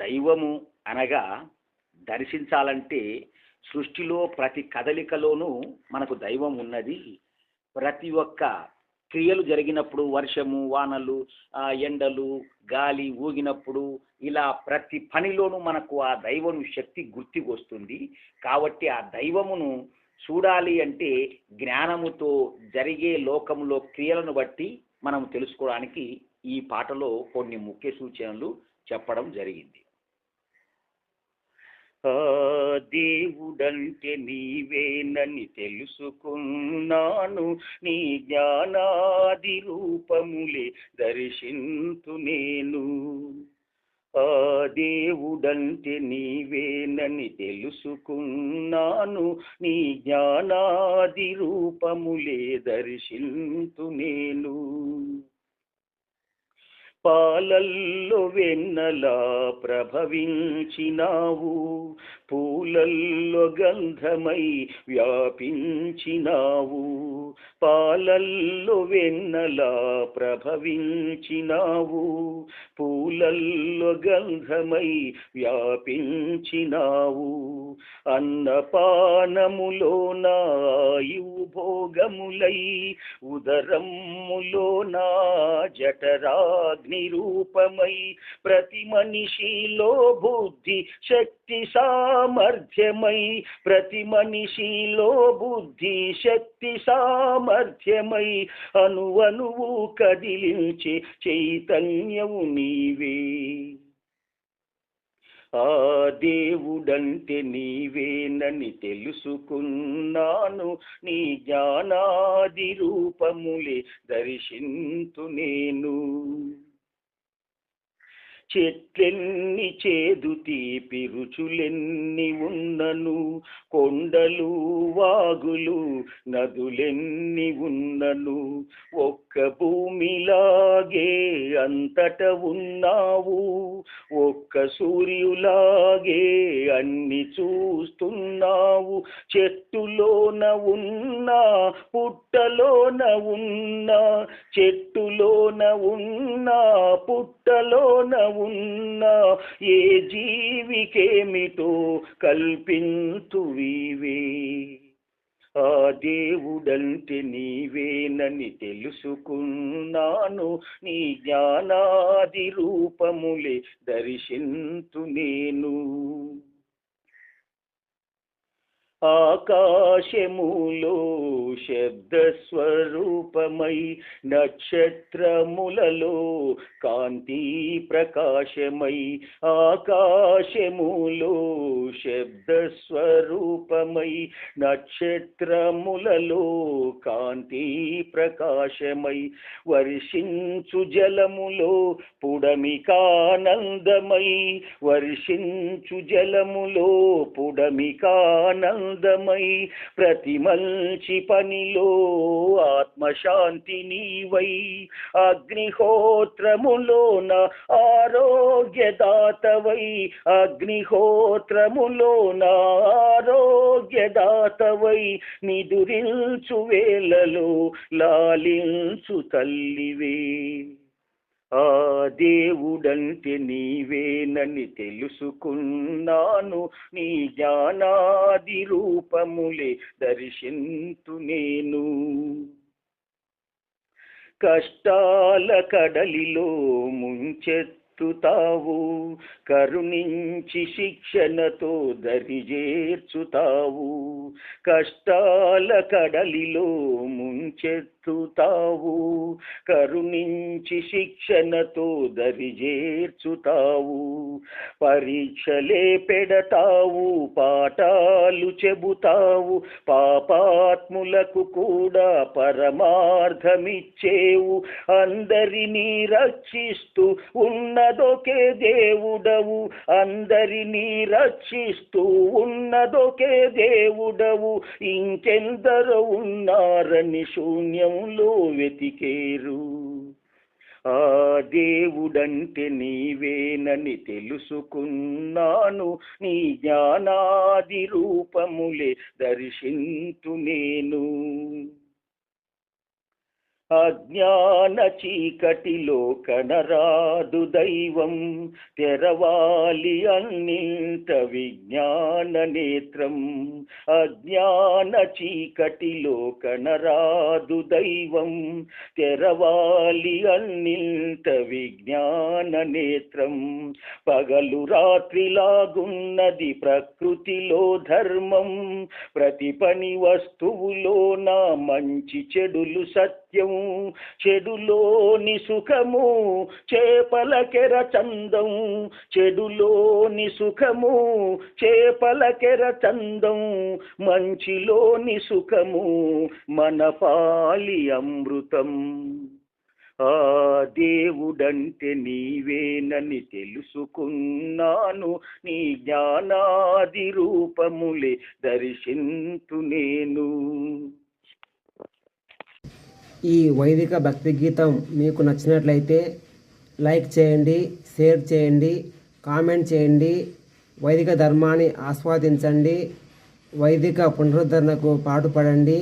దైవము అనగా దర్శించాలంటే సృష్టిలో ప్రతి కదలికలోనూ మనకు దైవం ఉన్నది. ప్రతి ఒక్క క్రియలు జరిగినప్పుడు వర్షము వానలు ఎండలు గాలి ఊగినప్పుడు ఇలా ప్రతి పనిలోనూ మనకు ఆ దైవము శక్తి గుర్తికొస్తుంది కాబట్టి ఆ దైవమును చూడాలి అంటే జ్ఞానముతో జరిగే లోకంలో క్రియలను బట్టి మనం తెలుసుకోవడానికి ఈ పాటలో కొన్ని ముఖ్య సూచనలు చెప్పడం జరిగింది. దేవుడంటే నీవేనని తెలుసుకున్నాను. నీ జ్ఞానాది రూపములే దర్శింతు నేను. ఆ దేవుడంటే నీవేనని తెలుసుకున్నాను. నీ జ్ఞానాది రూపములే దర్శింతు నేను. పాలల్లో వెన్నలా ప్రభవించినావు పూలల్లో గంధమై వ్యాపించినావు. పాలల్లో వెన్నలా ప్రభవించినావు పూలల్లో గంధమై వ్యాపించినావు. అన్నపానములో నాయువు భోగములై ఉదరములో నా జఠరాగ్ని రూపమై ప్రతి మనిషిలో బుద్ధి శక్తి సామర్థ్యమై ప్రతి మనిషిలో బుద్ధి శక్తి సామర్థ్యమై అనువనువు కదిలించే చైతన్యము నీవే. ఆ దేవుడంటే నీవేనని తెలుసుకున్నాను నీ జ్ఞానాది రూపములే దర్శింతు నేను. చెట్లెన్ని చేదు తీపి రుచులెన్ని ఉన్నను కొండలు వాగులు నదులెన్ని ఉన్నను. ఒక్క భూమిలాగే అంతట ఉన్నావు ఒక్క సూర్యులాగే అన్ని చూస్తున్నావు. చెట్టులోన ఉన్నా పుట్టలోన ఉన్నా చెట్టులోన ఉన్నా పుట్టలోన ఉన్నా ఏ జీవికేమిటో కల్పింతువీవే ఆ దేవుడంటే నీవేనని తెలుసుకున్నాను. నీ జ్ఞానాది రూపములే దర్శింతు నేను. ఆకాశములో శబ్దస్వరూపమై నక్షత్రములలో కాంతి ప్రకాశమై ఆకాశములో శబ్దస్వరూపమై నక్షత్రములలో కాంతి ప్రకాశమై వర్షించు జలములో పుడమికానందమై వర్షించు జలములో పుడమికానందమై ప్రతి మంచి పనిలో ఆత్మశాంతి నీవై. అగ్నిహోత్రములోన ఆరోగ్యదాతవై. అగ్నిహోత్రములోన ఆరోగ్యదాతవై. నిదురించు వేలలో లాలించు తల్లివే. ఆ దేవుడంటే నీవేనని తెలుసుకున్నాను. నీ జ్ఞానాది రూపములే దర్శింతు నేను. కష్టాల కడలిలో ముంచెత్తుతావు. కరుణించి శిక్షణతో దరిజేర్చుతావు కష్టాల కడలిలో ముంచెత్తు చేర్చుతావు. కరుణించి శిక్షణతో దరిజేర్చుతావు పరీక్షలే పెడతావు పాఠాలు చెబుతావు. పాపాత్ములకు కూడా పరమార్థమిచ్చేవు. అందరినీ రక్షిస్తూ ఉన్నదొకే దేవుడవు. అందరినీ రక్షిస్తూ ఉన్నదొకే దేవుడవు. ఇంకెందరో ఉన్నారని శూన్యం లో వెతికేరు. ఆ దేవుడంటే నీవేనని తెలుసుకున్నాను. నీ జ్ఞానాది రూపములే దర్శింతు నేను. అజ్ఞాన చీకటిలో కనరాదు దైవం తెరవాలి అన్నింట విజ్ఞాన నేత్రం. అజ్ఞాన చీకటిలో కనరాదు దైవం తెరవాలి అన్నింట విజ్ఞాన నేత్రం. పగలు రాత్రిలాగున్నది ప్రకృతిలో ధర్మం. ప్రతి పని వస్తువులో నా మంచి చెడులు సత్యం చెడులోని సుఖము చేపల కెర చందం చెడులోని సుఖము చేపల కెర చందం మంచిలోని సుఖము మన పాలి అమృతం. ఆ దేవుడంటే నీవేనని తెలుసుకున్నాను. నీ జ్ఞానాది రూపములే దర్శింతు నేను. ఈ వైదిక భక్తి గీతం మీకు నచ్చినట్లయితే లైక్ చేయండి షేర్ చేయండి కామెంట్ చేయండి వైదిక ధర్మాన్ని ఆస్వాదించండి వైదిక పునరుద్ధరణకు పాటుపడండి.